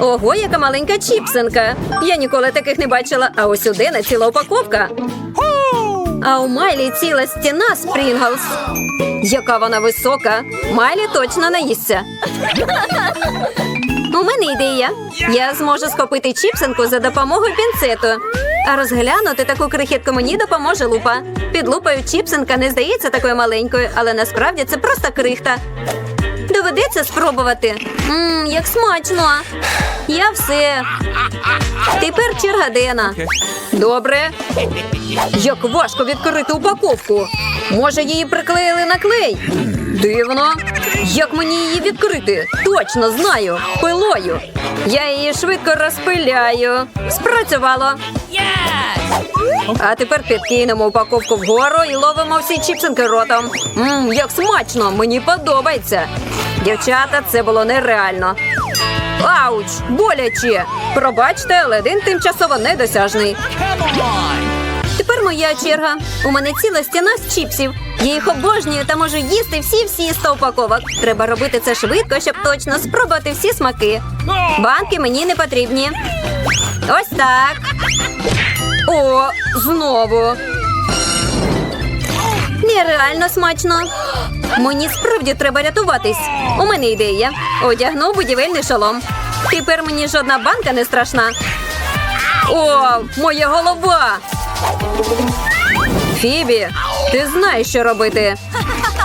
Ого, яка маленька чіпсинка. Я ніколи таких не бачила, а ось у ціла упаковка. А у Майлі ціла стіна Спрінглс. Яка вона висока. Майлі точно наїсться. У мене ідея. Я зможу схопити чіпсинку за допомогою пінцету. А розглянути таку крихітку мені допоможе лупа. Під лупою чіпсинка не здається такою маленькою, але насправді це просто крихта. Доведеться спробувати. Мм, як смачно. Я все. Тепер черга Дена. Добре. Як важко відкрити упаковку. Може, її приклеїли на клей? Дивно. Як мені її відкрити? Точно знаю. Пилою. Я її швидко розпиляю. Спрацювало. А тепер підкинемо упаковку вгору і ловимо всі чіпсинки ротом. Мм, як смачно! Мені подобається. Дівчата, це було нереально. Ауч! Боляче! Пробачте, але один тимчасово недосяжний. Тепер моя черга. У мене ціла стіна з чіпсів. Я їх обожнюю та можу їсти всі-всі 100 упаковок. Треба робити це швидко, щоб точно спробувати всі смаки. Банки мені не потрібні. Ось так. О, знову. Нереально смачно. Мені справді треба рятуватись. У мене ідея. Одягну будівельний шолом. Тепер мені жодна банка не страшна. О, моя голова. Фібі, ти знаєш, що робити.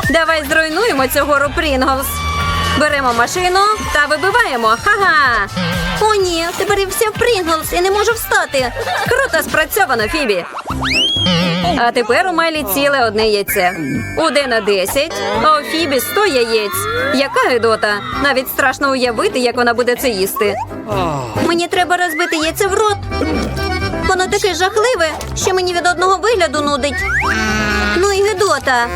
Давай зруйнуємо цю гору. Беремо машину та вибиваємо. Ха-ха. О, ні, тепер я вся в Прінглс і не можу встати. Круто спрацьовано, Фібі. А тепер у Майлі ціле одне яйце. У Дена 10, а у Фібі 100 яєць. Яка гидота. Навіть страшно уявити, як вона буде це їсти. Мені треба розбити яйце в рот. Воно таке жахливе, що мені від одного вигляду нудить. Ну і гидота.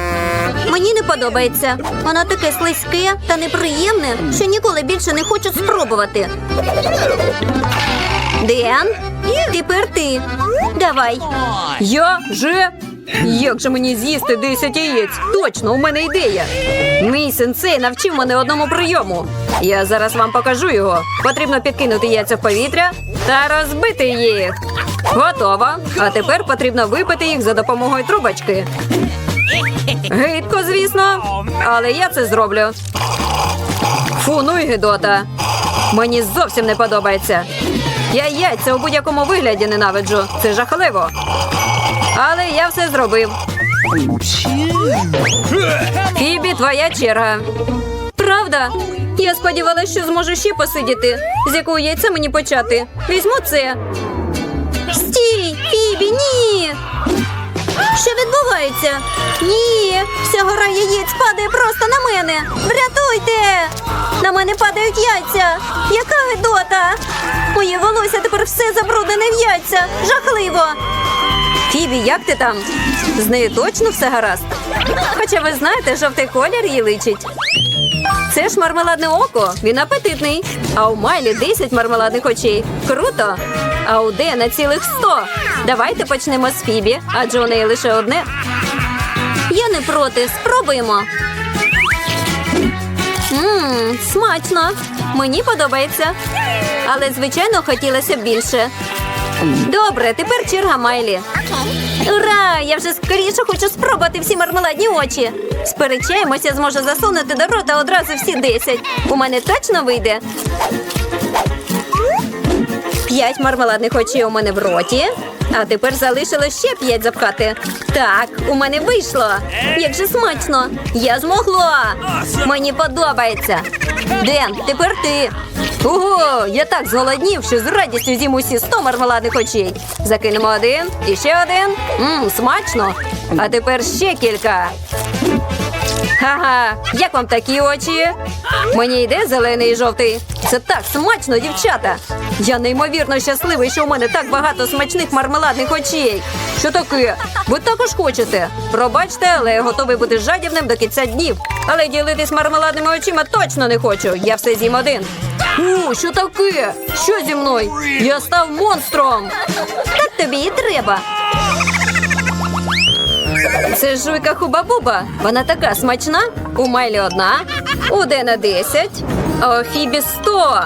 Мені не подобається. Воно таке слизьке та неприємне, що ніколи більше не хочу спробувати. Ден, тепер ти. Давай. Я же. Як же мені з'їсти 10 яєць? Точно, у мене ідея. Мій сенсей навчив мене одному прийому. Я зараз вам покажу його. Потрібно підкинути яйця в повітря та розбити їх. Готово. А тепер потрібно випити їх за допомогою трубочки. Гидко, звісно, але я це зроблю. Фу, ну і гидота. Мені зовсім не подобається. Я яйця у будь-якому вигляді ненавиджу. Це жахливо. Але я все зробив. Фібі, твоя черга. Правда? Я сподівалася, що зможу ще посидіти. З якого яйця мені почати? Візьму це. Стій, Фібі, ні. Що відбувається? Ні, вся гора яєць падає просто на мене. Врятуйте! На мене падають яйця. Яка гидота! Моє волосся тепер все забруднене в яйця. Жахливо. Фібі, як ти там? З нею точно все гаразд. Хоча ви знаєте, жовтий колір їй личить. Це ж мармеладне око, він апетитний. А у Майлі 10 мармеладних очей. Круто! А у Дена цілих 100. Давайте почнемо з Фібі, адже у неї лише одне. Я не проти, спробуємо. Ммм, смачно. Мені подобається. Але, звичайно, хотілося б більше. Добре, тепер черга Майлі. Ура! Я вже скоріше хочу спробувати всі мармеладні очі. Сперечаємося, зможу засунути до рота одразу всі 10. У мене точно вийде. П'ять мармеладних очей у мене в роті. А тепер залишилось ще п'ять запхати. Так, у мене вийшло. Як же смачно! Я змогла! Мені подобається. Ден, тепер ти. Ого, я так зголоднів, що з радістю з'їм усі 100 мармеладних очей. Закинемо один і ще один. Мм, смачно. А тепер ще кілька. Ха-ха, як вам такі очі? Мені йде зелений і жовтий. Це так смачно, дівчата. Я неймовірно щасливий, що у мене так багато смачних мармеладних очей. Що таке? Ви також хочете? Пробачте, але я готовий бути жадібним до кінця днів. Але ділитись мармеладними очима точно не хочу. Я все з'їм один. У, що таке? Що зі мною? Я став монстром. Так тобі і треба. Це жуйка хуба-буба. Вона така смачна. У Майлі одна, у Дена 10, а у Фібі 100.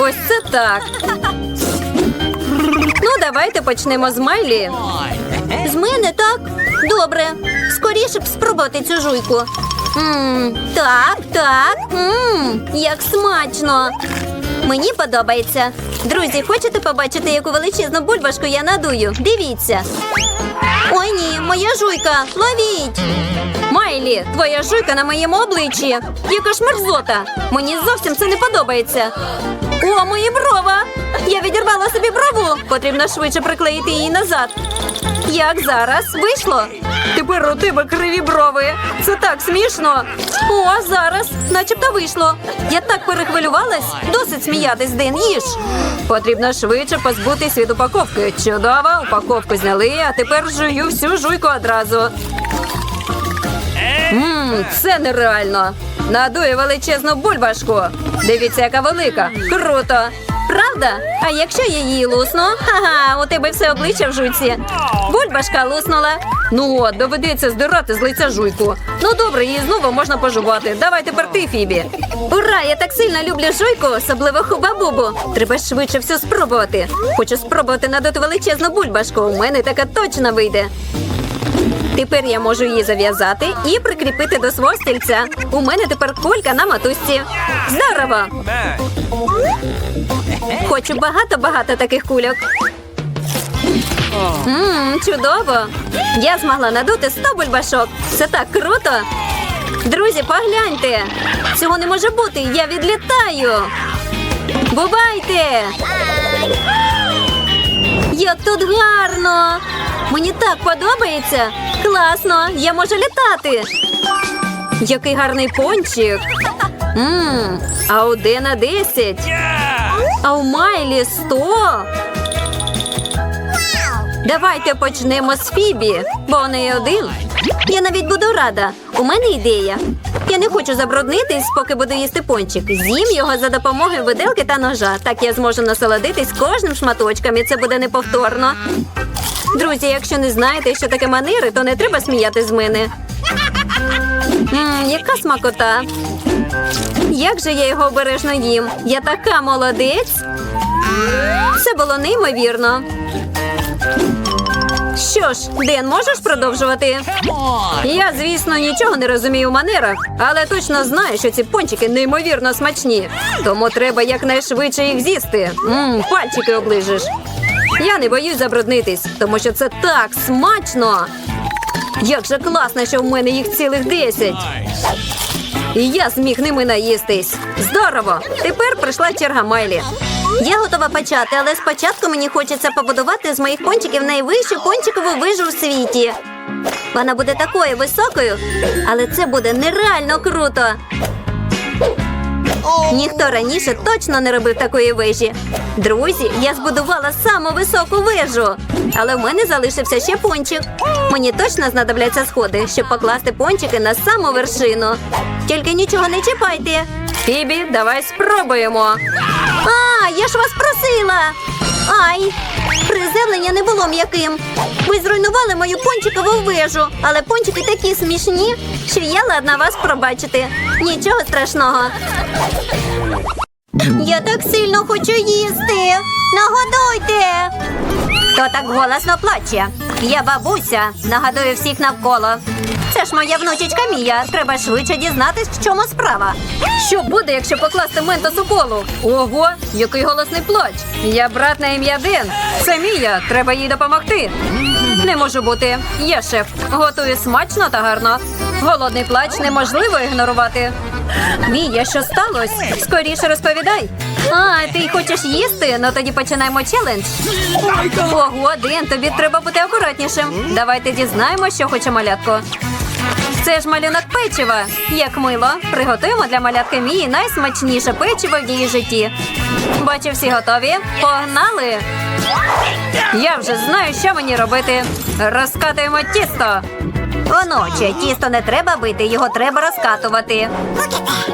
Ось це так. Ну, давайте почнемо з Майлі. З мене так? Добре. Скоріше б спробувати цю жуйку. Мм, так, так. Мм, як смачно. Мені подобається. Друзі, хочете побачити, яку величезну бульбашку я надую? Дивіться. Ой ні, моя жуйка, ловіть! Майлі, твоя жуйка на моєму обличчі. Яка ж мерзота. Мені зовсім це не подобається. О, мої брова! Я відірвала собі брову. Потрібно швидше приклеїти її назад. Як зараз? Вийшло? Тепер у тебе криві брови. Це так смішно. О, зараз, начебто вийшло. Я так перехвилювалась. Досить сміятись, Дин, їж. Потрібно швидше позбутись від упаковки. Чудово, упаковку зняли, а тепер жую всю жуйку одразу. Ммм, це нереально. Надую величезну бульбашку. Дивіться, яка велика. Круто. Правда? А якщо її лусну? Ха-ха, у тебе все обличчя в жуйці. Бульбашка луснула. Ну от, доведеться здирати з лиця жуйку. Ну добре, її знову можна пожувати. Давай тепер ти, Фібі. Ура! Я так сильно люблю жуйку, особливо хуба-бубу. Треба швидше все спробувати. Хочу спробувати надути величезну бульбашку. У мене така точно вийде. Тепер я можу її зав'язати і прикріпити до свого стільця. У мене тепер кулька на матусці. Здорово! Хочу багато-багато таких кульок. Ммм, чудово! Я змогла надути 100 бульбашок. Це так круто! Друзі, погляньте! Цього не може бути! Я відлітаю! Бувайте! Як тут гарно! Мені так подобається! Класно! Я можу літати! Який гарний пончик! Ммм, а у Дена 10. А у Майлі 100. Давайте почнемо з Фібі, бо у неї один. Я навіть буду рада. У мене ідея. Я не хочу забруднитись, поки буду їсти пончик. З'їм його за допомогою виделки та ножа. Так я зможу насолодитись кожним шматочком, і це буде неповторно. Друзі, якщо не знаєте, що таке манери, то не треба сміяти з мене. Ммм, яка смакота. Як же я його обережно їм? Я така молодець. Це було неймовірно. Що ж, Ден, можеш продовжувати? Я, звісно, нічого не розумію у манерах, але точно знаю, що ці пончики неймовірно смачні. Тому треба якнайшвидше їх з'їсти. Мм, пальчики оближиш. Я не боюсь забруднитись, тому що це так смачно. Як же класно, що в мене їх цілих десять. І я зміг ними наїстись. Здорово! Тепер прийшла черга Майлі. Я готова почати, але спочатку мені хочеться побудувати з моїх пончиків найвищу пончикову вижу в світі. Вона буде такою високою, але це буде нереально круто. Ніхто раніше точно не робив такої вежі. Друзі, я збудувала саму високу вежу, але в мене залишився ще пончик. Мені точно знадобляться сходи, щоб покласти пончики на саму вершину. Тільки нічого не чіпайте. Фібі, давай спробуємо. А, я ж вас просила. Ай, приземлення не було м'яким. Ви зруйнували мою пончикову вежу, але пончики такі смішні, що я ладна вас пробачити. Нічого страшного. Я так сильно хочу їсти. Нагодуйте. Хто так голосно плаче? Я бабуся. Нагадую всіх навколо. Це ж моя внучечка Мія. Треба швидше дізнатись, в чому справа. Що буде, якщо покласти ментос у колу? Ого, який голосний плач. Я брат на ім'я Ден. Це Мія. Треба їй допомогти. Не може бути. Я шеф. Готую смачно та гарно. Голодний плач неможливо ігнорувати. Мія, що сталося? Скоріше розповідай. А, ти хочеш їсти? Ну тоді починаємо челендж. Ого, Ден, тобі треба бути акуратнішим. Давайте дізнаємо, що хоче малятко. Це ж малюнок печива. Як мило. Приготуємо для малятки Мії найсмачніше печиво в її житті. Бачу, всі готові. Погнали! Я вже знаю, що мені робити. Розкатуємо тісто. Оноче, тісто не треба бити, його треба розкатувати.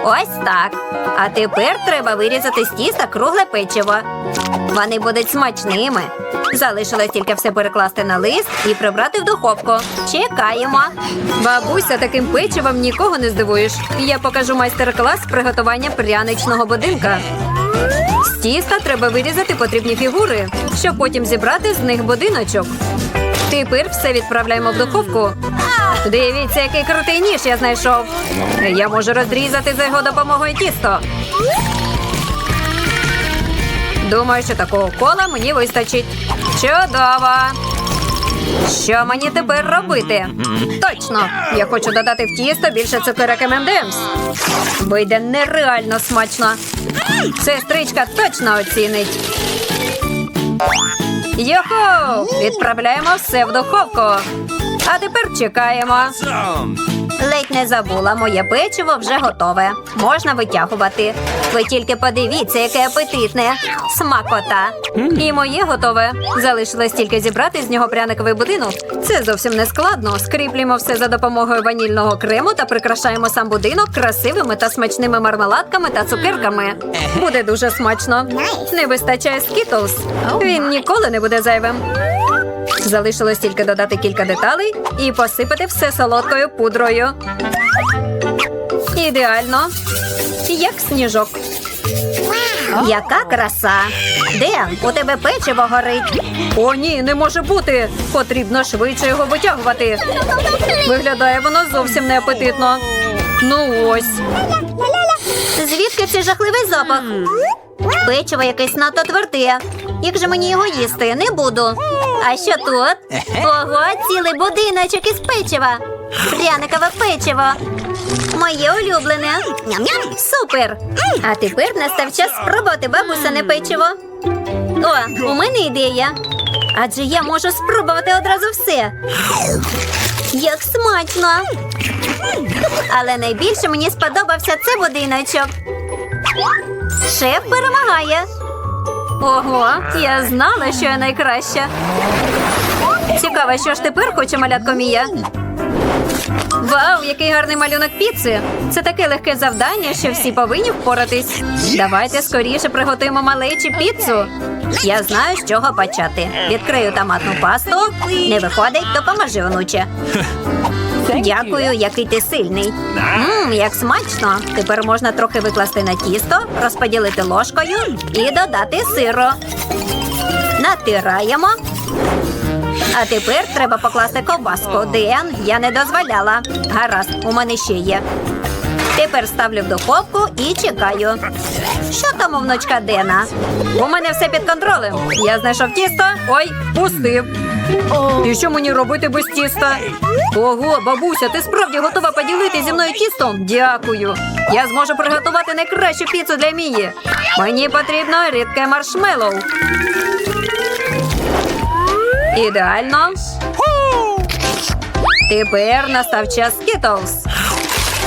Ось так. А тепер треба вирізати з тіста кругле печиво. Вони будуть смачними. Залишилось тільки все перекласти на лист і прибрати в духовку. Чекаємо. Бабуся, таким печивом нікого не здивуєш. Я покажу майстер-клас приготування пряничного будинка. З тіста треба вирізати потрібні фігури, щоб потім зібрати з них будиночок. Тепер все відправляємо в духовку. Дивіться, який крутий ніж я знайшов. Я можу розрізати за його допомогою тісто. Думаю, що такого кола мені вистачить. Чудово! Що мені тепер робити? Точно! Я хочу додати в тісто більше цукерок M&M's. Вийде нереально смачно. Сестричка точно оцінить. Йоху! Відправляємо все в духовку. А тепер чекаємо. Ледь не забула, моє печиво вже готове. Можна витягувати. Ви тільки подивіться, яке апетитне. Смакота. І моє готове. Залишилось тільки зібрати з нього пряниковий будинок. Це зовсім не складно. Скріплюємо все за допомогою ванільного крему та прикрашаємо сам будинок красивими та смачними мармеладками та цукерками. Буде дуже смачно. Не вистачає скітлз. Він ніколи не буде зайвим. Залишилось тільки додати кілька деталей і посипати все солодкою пудрою. Ідеально. Як сніжок. Яка краса! Ден, у тебе печиво горить. О, ні, не може бути. Потрібно швидше його витягувати. Виглядає воно зовсім неапетитно. Ну ось. Звідки цей жахливий запах? Печиво якесь надто тверде. Як же мені його їсти? Не буду. А що тут? Ого, цілий будиночок із печива. Пряникове печиво. Моє улюблене. Ням-ням. Супер. А тепер настав час спробувати бабусине печиво. О, у мене ідея. Адже я можу спробувати одразу все. Як смачно. Але найбільше мені сподобався цей будиночок. Шеф перемагає. Ого, я знала, що я найкраща. Цікаво, що ж тепер хоче малятко Мія. Вау, який гарний малюнок піци! Це таке легке завдання, що всі повинні впоратись. Давайте скоріше приготуємо малечі піцу. Я знаю, з чого почати. Відкрию томатну пасту. Не виходить, допоможи, онуче. Дякую, який ти сильний. Мм, як смачно. Тепер можна трохи викласти на тісто, розподілити ложкою і додати сиру. Натираємо. А тепер треба покласти ковбаску. Ден, я не дозволяла. Гаразд, у мене ще є. Тепер ставлю в духовку і чекаю. Що там у внучка Дена? У мене все під контролем. Я знайшов тісто. Ой, пустив. І що мені робити без тіста? Ого, бабуся, ти справді готова поділити зі мною тістом? Дякую. Я зможу приготувати найкращу піцу для Мії. Мені потрібно рідке маршмеллоу. Ідеально. Тепер настав час Skittles.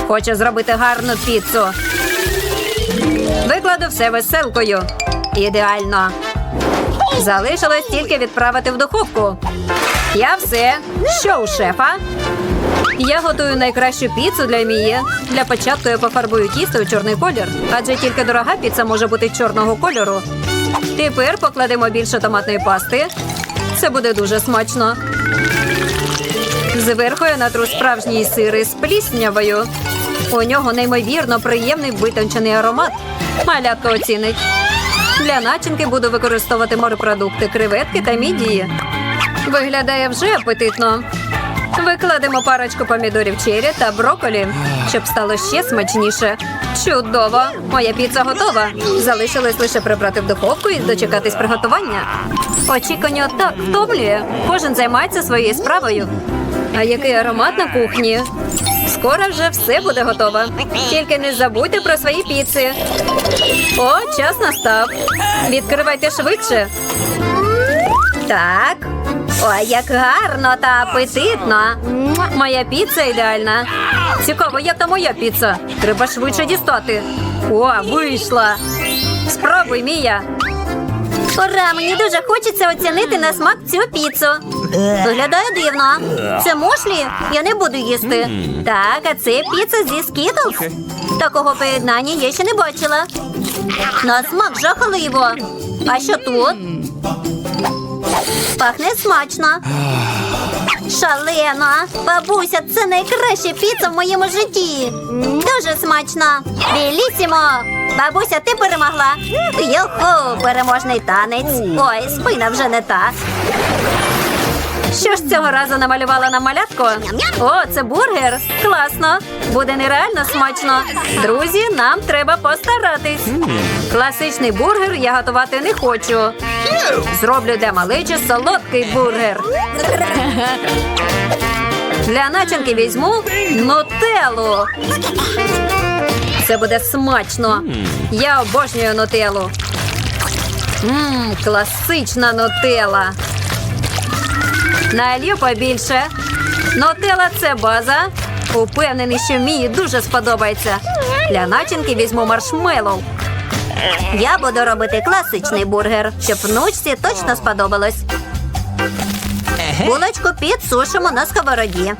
Хочу зробити гарну піцу. Викладу все веселкою. Ідеально. Залишилось тільки відправити в духовку. Я все. Що у шефа? Я готую найкращу піцу для Мії. Для початку я пофарбую тісто у чорний колір, адже тільки дорога піца може бути чорного кольору. Тепер покладемо більше томатної пасти. Це буде дуже смачно. Зверху я натру справжній сир із пліснявою. У нього неймовірно приємний витончений аромат. Малятко оцінить. Для начинки буду використовувати морепродукти, креветки та мідії. Виглядає вже апетитно. Викладемо парочку помідорів чері та броколі, щоб стало ще смачніше. Чудово! Моя піца готова. Залишилось лише прибрати в духовку і дочекатись приготування. Очікування так втомлює. Кожен займається своєю справою. А який аромат на кухні? Скоро вже все буде готово. Тільки не забудьте про свої піци. О, час настав. Відкривайте швидше. Так. Ой, як гарно та апетитно. Моя піца ідеальна. Цікаво, як та моя піца. Треба швидше дістати. О, вийшла. Спробуй, Мія. Ура, мені дуже хочеться оцінити на смак цю піцу. Виглядає дивно. Це мушлі? Я не буду їсти. Так, а це піца зі скітлс? Такого поєднання я ще не бачила. На смак жахливо. А що тут? Пахне смачно. Шалено! Бабуся, це найкраща піца в моєму житті. Дуже смачно. Білісімо! Бабуся, ти перемогла. Йоху, переможний танець. Ой, спина вже не та. Що ж цього разу намалювала на малятку? О, це бургер. Класно. Буде нереально смачно. Друзі, нам треба постаратись. Класичний бургер я готувати не хочу. Зроблю для малечі солодкий бургер. Для начинки візьму нутеллу. Це буде смачно. Я обожнюю нутеллу. Мм, класична нутелла. Налью побільше. Нутелла – це база. Упевнений, що мій дуже сподобається. Для начинки візьму маршмеллоу. Я буду робити класичний бургер, щоб внучці точно сподобалось. Булочку підсушимо на сковороді.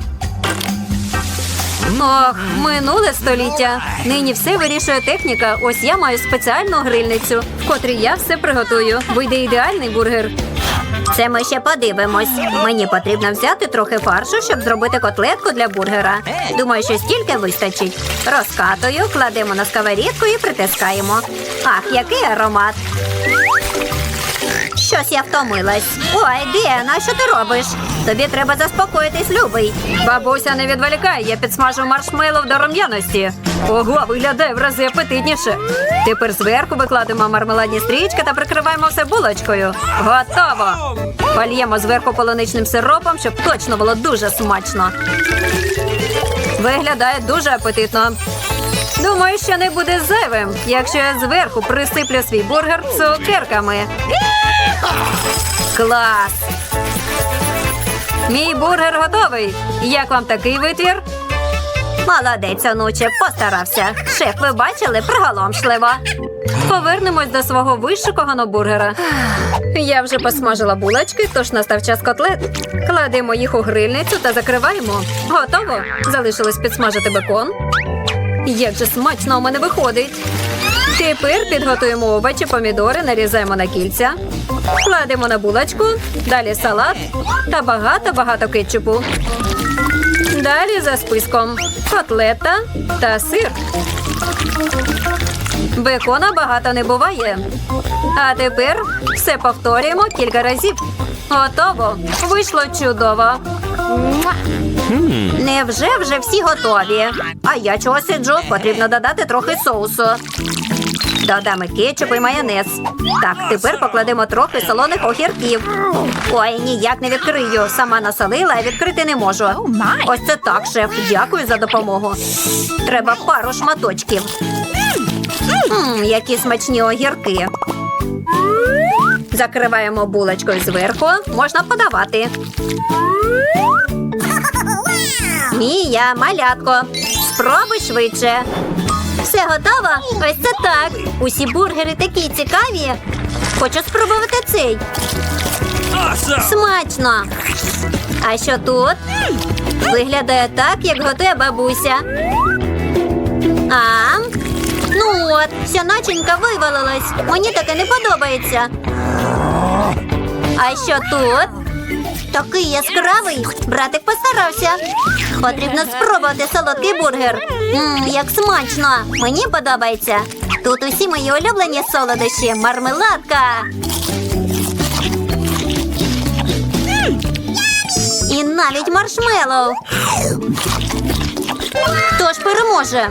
Ох, минуле століття. Нині все вирішує техніка. Ось я маю спеціальну грильницю, в котрій я все приготую. Вийде ідеальний бургер. Це ми ще подивимось. Мені потрібно взяти трохи фаршу, щоб зробити котлетку для бургера. Думаю, що стільки вистачить. Розкатую, кладемо на сковорідку і притискаємо. Ах, який аромат! Щось я втомилась. Ой, Ден, а що ти робиш? Тобі треба заспокоїтись, любий. Бабуся, не відволікай, я підсмажу маршмеллоу до рум'яності. Ого, виглядає в рази апетитніше. Тепер зверху викладемо мармеладні стрічки та прикриваємо все булочкою. Готово! Польємо зверху полуничним сиропом, щоб точно було дуже смачно. Виглядає дуже апетитно. Думаю, що не буде зайвим, якщо я зверху присиплю свій бургер цукерками. Клас! Мій бургер готовий. Як вам такий витвір? Молодець, онуче, постарався. Шеф, ви бачили приголомшливо. Повернемось до свого вишуканого бургера. Я вже посмажила булочки, тож настав час котлет. Кладемо їх у грильницю та закриваємо. Готово. Залишилось підсмажити бекон. Як же смачно у мене виходить. Тепер підготуємо овочі, помідори, нарізаємо на кільця, кладемо на булочку, далі салат та багато-багато кетчупу. Далі за списком котлета та сир. Бекона багато не буває. А тепер все повторюємо кілька разів. Готово. Вийшло чудово. Невже вже всі готові? А я чого сиджу? Потрібно додати трохи соусу. Додамо кетчуп і майонез. Так, тепер покладемо трохи солоних огірків. Ой, ніяк не відкрию. Сама насолила, а відкрити не можу. Ось це так, шеф. Дякую за допомогу. Треба пару шматочків. Мм, які смачні огірки. Закриваємо булочкою зверху. Можна подавати. Мія, малятко. Спробуй швидше. Все готово? Ось це так. Усі бургери такі цікаві. Хочу спробувати цей. Смачно. А що тут? Виглядає так, як готує бабуся. А? Ну от, вся начинка вивалилась. Мені таке не подобається. А що тут? Такий яскравий. Братик постарався. Потрібно спробувати солодкий бургер. Як смачно. Мені подобається. Тут усі мої улюблені солодощі. Мармеладка. І навіть маршмеллоу. Хто ж переможе?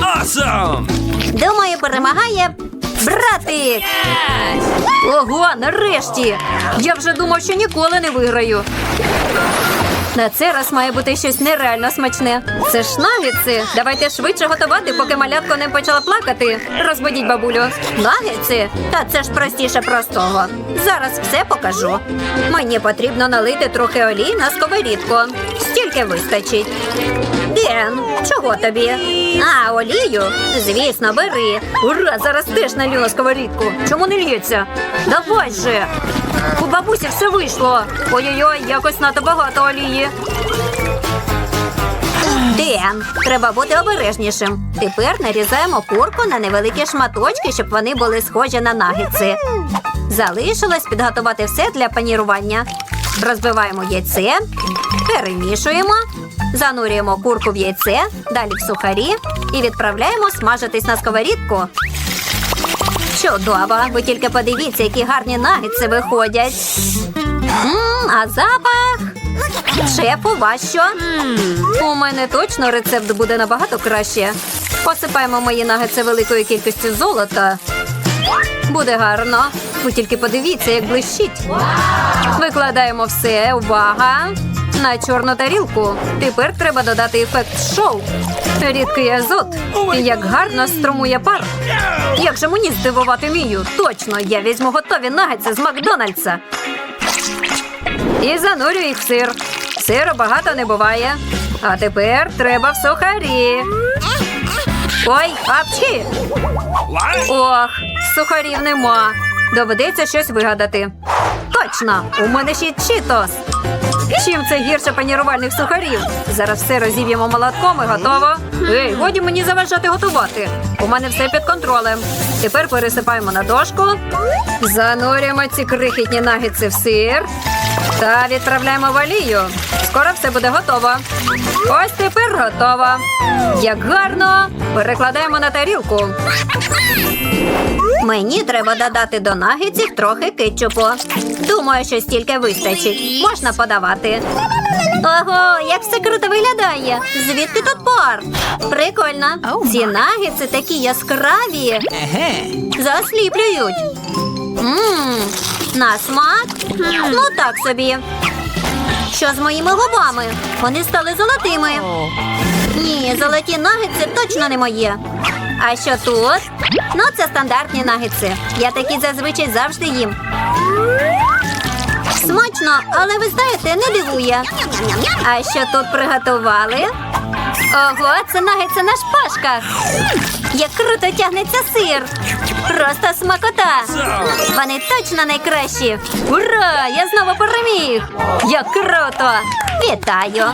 Awesome! Думаю, перемагає братик. Ого, нарешті! Я вже думав, що ніколи не виграю. На цей раз має бути щось нереально смачне. Це ж нагетси. Давайте швидше готувати, поки малятко не почала плакати. Розбудіть бабулю. Нагетси? Та це ж простіше простого. Зараз все покажу. Мені потрібно налити трохи олії на сковорідку. Стільки вистачить. Ден, чого тобі? А, олію? Звісно, бери. Ура, зараз теж налью на сковорідку. Чому не лється? Давай же. У бабусі все вийшло. Ой-ой-ой, якось надто багато олії. Ден, треба бути обережнішим. Тепер нарізаємо курку на невеликі шматочки, щоб вони були схожі на нагетси. Залишилось підготувати все для панірування. Розбиваємо яйце, перемішуємо, занурюємо курку в яйце, далі в сухарі і відправляємо смажитись на сковорідку. Чудово! Ви тільки подивіться, які гарні нагетси виходять. Мм, а запах. Шеф, у вас що? У мене точно рецепт буде набагато краще. Посипаємо мої нагетси великою кількістю золота. Буде гарно. Ви тільки подивіться, як блищить. Викладаємо все, увага! На чорну тарілку. Тепер треба додати ефект шоу. Рідкий азот. Як гарно струмує пар. Як же мені здивувати мію? Точно, я візьму готові нагетси з Макдональдса. І занурю їх в сир. Сиру багато не буває. А тепер треба в сухарі. Ой, апчі! Ох, сухарів нема. Доведеться щось вигадати. Точно, у мене ще чітос. Чим це гірше панірувальних сухарів? Зараз все розіб'ємо молотком і готово. Ей, годі мені заважати готувати. У мене все під контролем. Тепер пересипаємо на дошку, занурюємо ці крихітні нагідці в сир та відправляємо в олію. Скоро все буде готово. Ось тепер готово. Як гарно! Перекладаємо на тарілку. Мені треба додати до нагідців трохи кетчупу. Думаю, що стільки вистачить. Можна подавати. Ого, як все круто виглядає! Звідки тут пар? Прикольно. Ці нагідці такі яскраві. Засліплюють. Мм, на смак? Ну так собі. Що з моїми губами? Вони стали золотими. Ні, золоті нагетси точно не моє. А що тут? Ну, це стандартні нагетси. Я такі зазвичай завжди їм. Смачно, але ви знаєте, не дивує. А що тут приготували? Ого, це нагетси на шпажках. Як круто тягнеться сир. Просто смакота. Вони точно найкращі. Ура! Я знову переміг! Як круто! Вітаю!